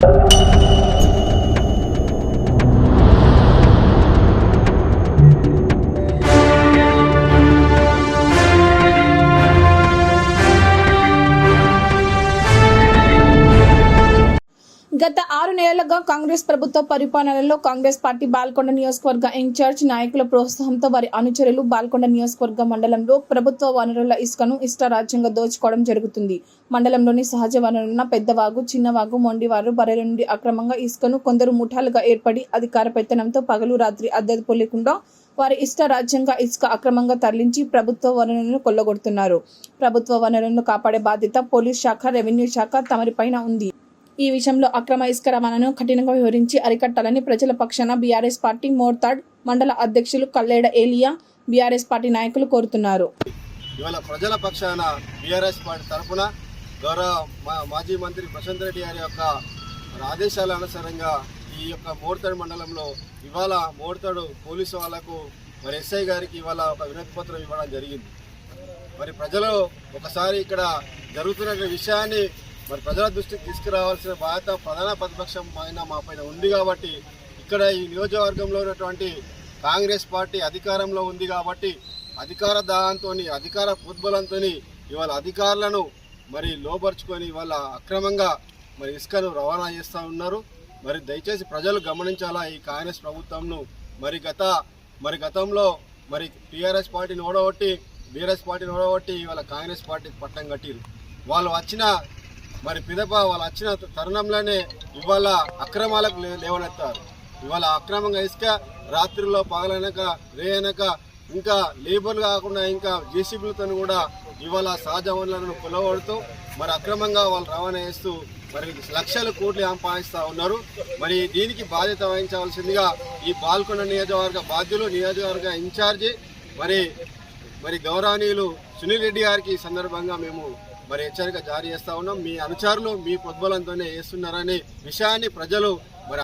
you. గత ఆరు నెలలుగా కాంగ్రెస్ ప్రభుత్వ పరిపాలనలో కాంగ్రెస్ పార్టీ బాల్కొండ నియోజకవర్గ ఇన్ఛార్జ్ నాయకుల ప్రోత్సాహంతో వారి అనుచరులు బాల్కొండ నియోజకవర్గ మండలంలో ప్రభుత్వ వనరుల ఇసుకను ఇష్టారాజ్యంగా దోచుకోవడం జరుగుతుంది. మండలంలోని సహజ వనరులున్న పెద్దవాగు చిన్నవాగు మొండివారు బరెల నుండి అక్రమంగా ఇసుకను కొందరు ముఠాలుగా ఏర్పడి అధికార పెత్తనంతో పగలు రాత్రి అద్దెపు లేకుండా వారి ఇష్ట రాజ్యంగా ఇసుక అక్రమంగా తరలించి ప్రభుత్వ వనరులను కొల్లగొడుతున్నారు. ప్రభుత్వ వనరులను కాపాడే బాధ్యత పోలీస్ శాఖ రెవెన్యూ శాఖ తమరిపైన ఉంది. ఈ విషయంలో అక్రమ ఇసుక రవాణాను కఠినంగా వివరించి అరికట్టాలని ప్రజల పక్షాన బీఆర్ఎస్ పార్టీ మోర్తాడ్ మండల అధ్యక్షులు కల్లేడ ఏలియా బీఆర్ఎస్ పార్టీ నాయకులు కోరుతున్నారు. ఇవాళ ప్రజల పక్షాన బీఆర్ఎస్ పార్టీ తరఫున గౌరవ మాజీ మంత్రి ప్రశాంత్ రెడ్డి గారి యొక్క ఆదేశాల అనుసారంగా ఈ యొక్క మోర్తడు మండలంలో ఇవాళ మోర్తాడు పోలీసు వాళ్ళకు మరి ఎస్ఐ గారికి ఇవాళ ఒక వినతి పత్రం ఇవ్వడం జరిగింది. మరి ప్రజలు ఒకసారి ఇక్కడ జరుగుతున్న విషయాన్ని మరి ప్రజల దృష్టికి తీసుకురావాల్సిన బాధ్యత ప్రధాన ప్రతిపక్షం అయిన మా పైన ఉంది కాబట్టి ఇక్కడ ఈ నియోజకవర్గంలో ఉన్నటువంటి కాంగ్రెస్ పార్టీ అధికారంలో ఉంది కాబట్టి అధికార దాహంతో అధికార పుద్బలంతో ఇవాళ అధికారులను మరి లోపరుచుకొని ఇవాళ అక్రమంగా మరి ఇసుకను రవాణా చేస్తూ ఉన్నారు. మరి దయచేసి ప్రజలు గమనించాలా ఈ కాంగ్రెస్ ప్రభుత్వంను? మరి గత మరి గతంలో మరి టీఆర్ఎస్ పార్టీని ఓడగొట్టి బీఆర్ఎస్ పార్టీని ఓడగొట్టి ఇవాళ కాంగ్రెస్ పార్టీ పట్టం కట్టిరు వాళ్ళు వచ్చిన మరి పిదప వాళ్ళు వచ్చిన తరుణంలోనే ఇవాళ అక్రమాలకు లేవనెత్తారు. ఇవాళ అక్రమంగా ఇసుక రాత్రిలో పగలనక రేయనక ఇంకా లేబర్లు కాకుండా ఇంకా జేసీబీలతో కూడా ఇవాళ సహజ వనరులను కొలవడుతూ మరి అక్రమంగా వాళ్ళు రవాణా చేస్తూ మరి లక్షల కోట్లు సంపాదిస్తూ ఉన్నారు. మరి దీనికి బాధ్యత వహించవలసిందిగా ఈ పాల్గొన్న నియోజకవర్గ బాధ్యులు నియోజకవర్గ ఇన్ఛార్జి మరి మరి గౌరవనీయులు సునీల్ రెడ్డి గారికి ఈ సందర్భంగా మేము మరి హెచ్చరిక జారీ చేస్తా ఉన్నాం. మీ అనుచరులు మీ పొద్దులంతోనే వేస్తున్నారనే విషయాన్ని ప్రజలు మరి